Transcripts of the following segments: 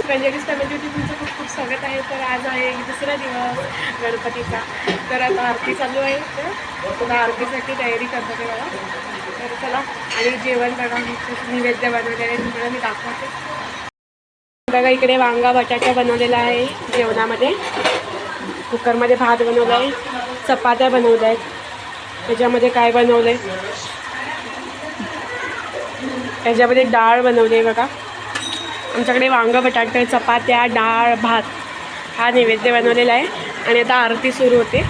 पंचवीस फॅमिलीवरती तुमचं खूप खूप स्वागत आहे. तर आज आहे दुसरा दिवस गणपतीचा. तर आता आरती चालू आहे. तर तुला आरतीसाठी तयारी करतो ते मला तर चला आणि जेवण बघा नैवेद्य बनवलेलं आहे. तुम्हाला मी दाखवते. बघा इकडे वांगा बटाटा बनवलेला आहे जेवणामध्ये. कुकरमध्ये भात बनवला आहे. चपात्या बनवल्या आहेत. त्याच्यामध्ये काय बनवलं आहे त्याच्यामध्ये डाळ बनवली आहे बघा. आमच्याकडे वांग बटाटे चपात्या डाळ भात हा नैवेद्य बनवलेला आहे. आणि आता आरती सुरू होते.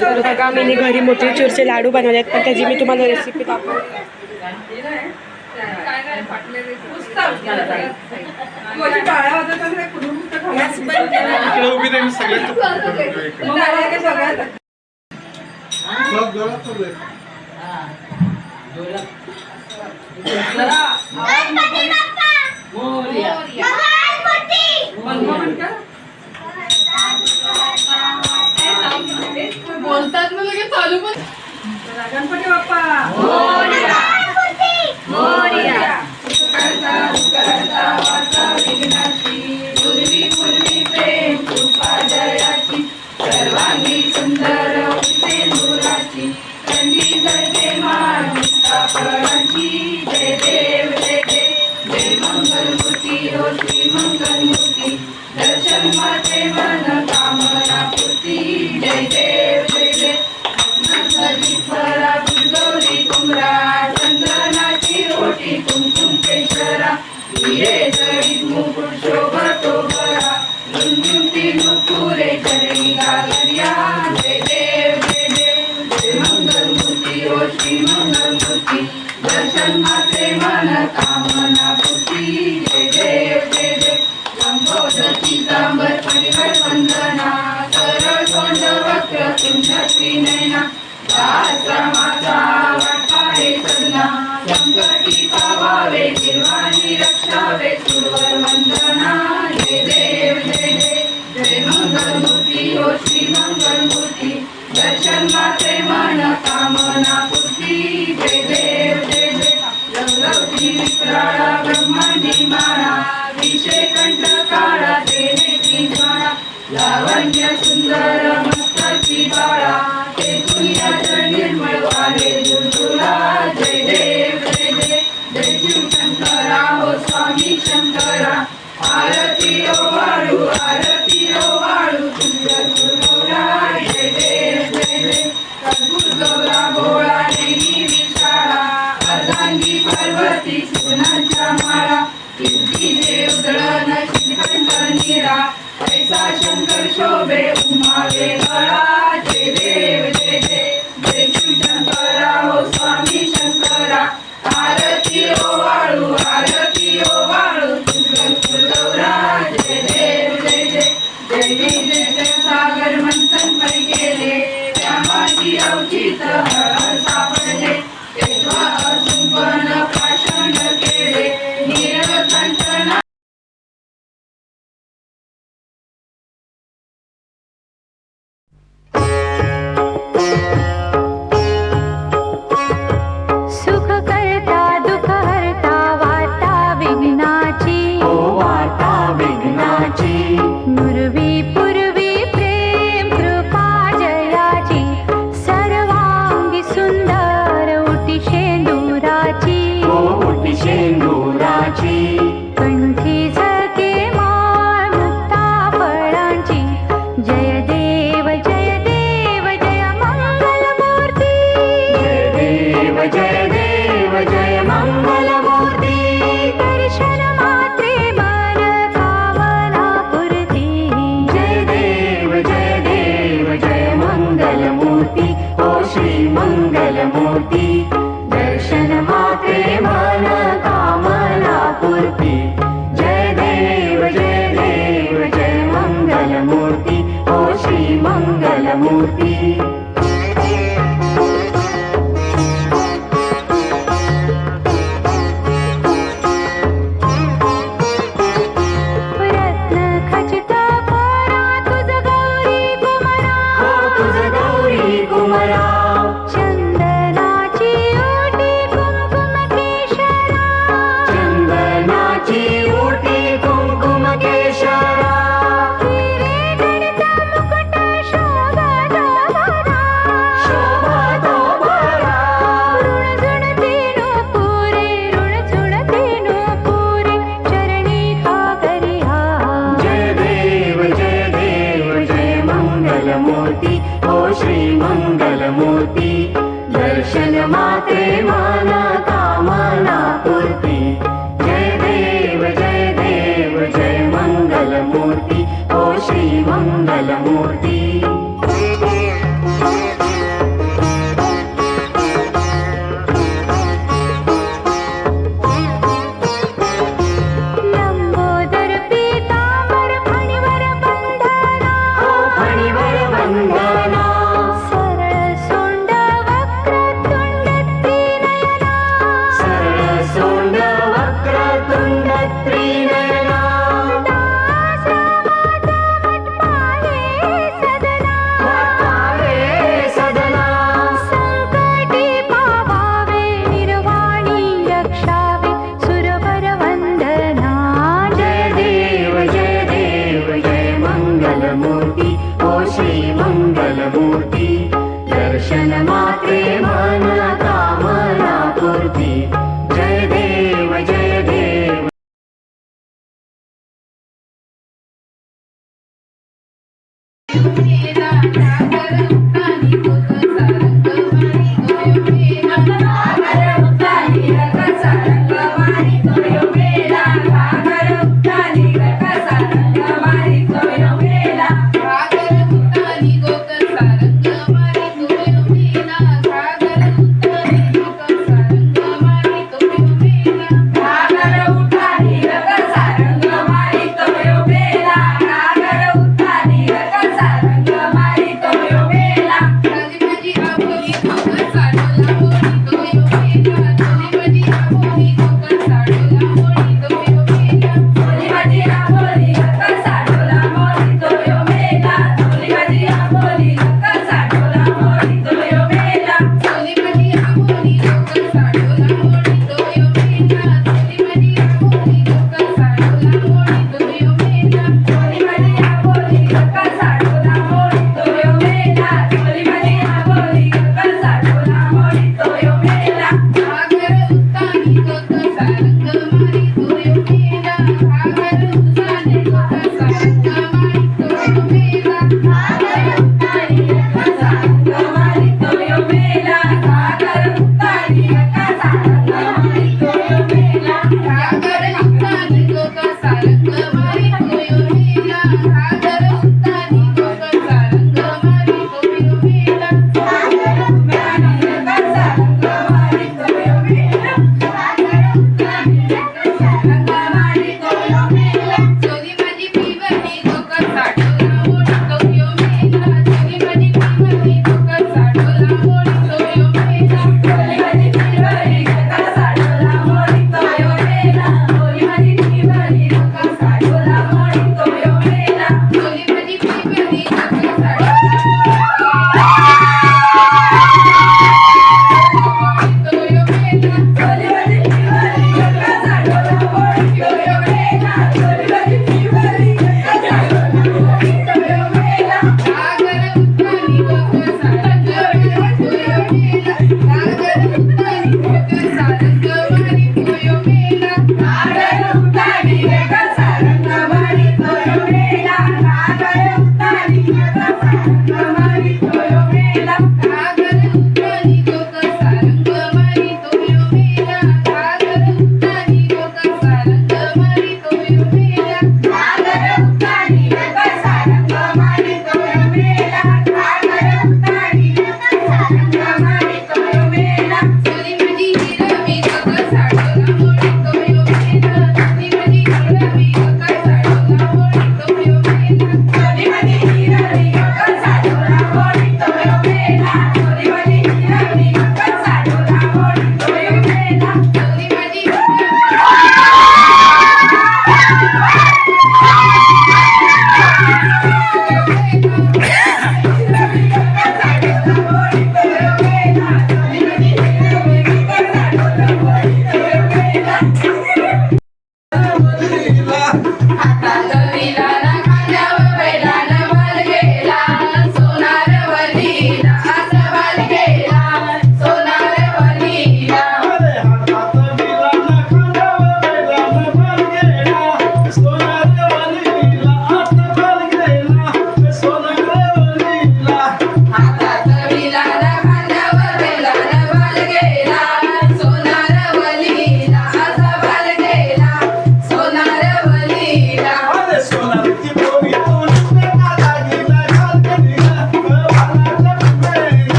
तर बघा मी घरी मोतीचूरचे लाडू बनवले आहेत पण त्याची मी तुम्हाला रेसिपी दाखवते. इकडे उभी नाही मी सगळ्यांचं फोटो काढतो इकडे. बघ, जोरात चालू आहे. बोलतात ना लगेच चालू पण. गणपती बाप्पा. जन्माचे मन कामना पुती जय देव जय देव लंबोदची सांबर परिवट वंदना सरळ तोंड वक्र तुंड श्रीनयना दासमाचा वाटाळे सदना संकटी पावावे निर्वाणी रक्षावे सुरवर वंदना. जय देव जय देव. जय मंगलमूर्ती ओ हो श्री मंगलमूर्ती दर्शन माते मन कामना पुती सुख मङ्गलमूर्ति ओ श्रीमङ्गलमूर्ति दर्शन माते माना Thank you.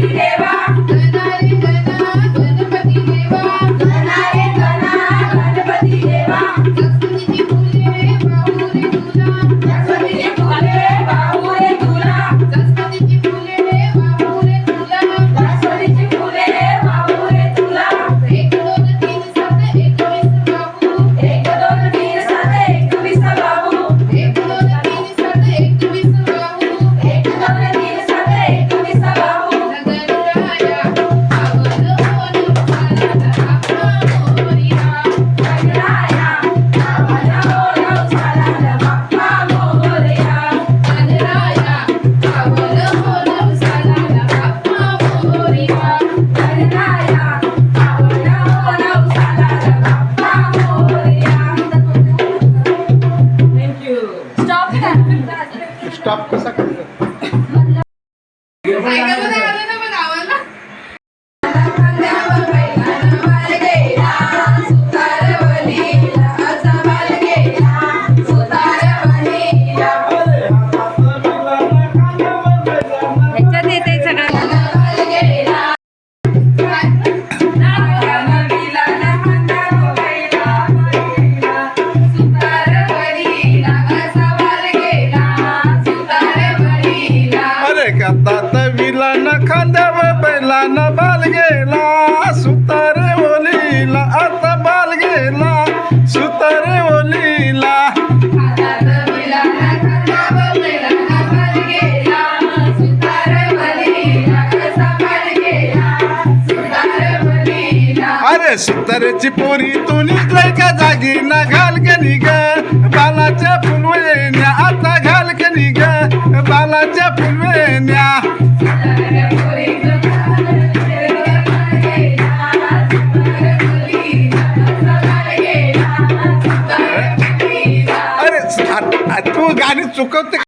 Happy Day. शितरची पोरी तुनीच लयका जागी ना घाल कनी ग बालाच्या फुलवेण्या आता घाल कनी ग बालाच्या फुलवेण्या. अरे तू गाणी चुकवते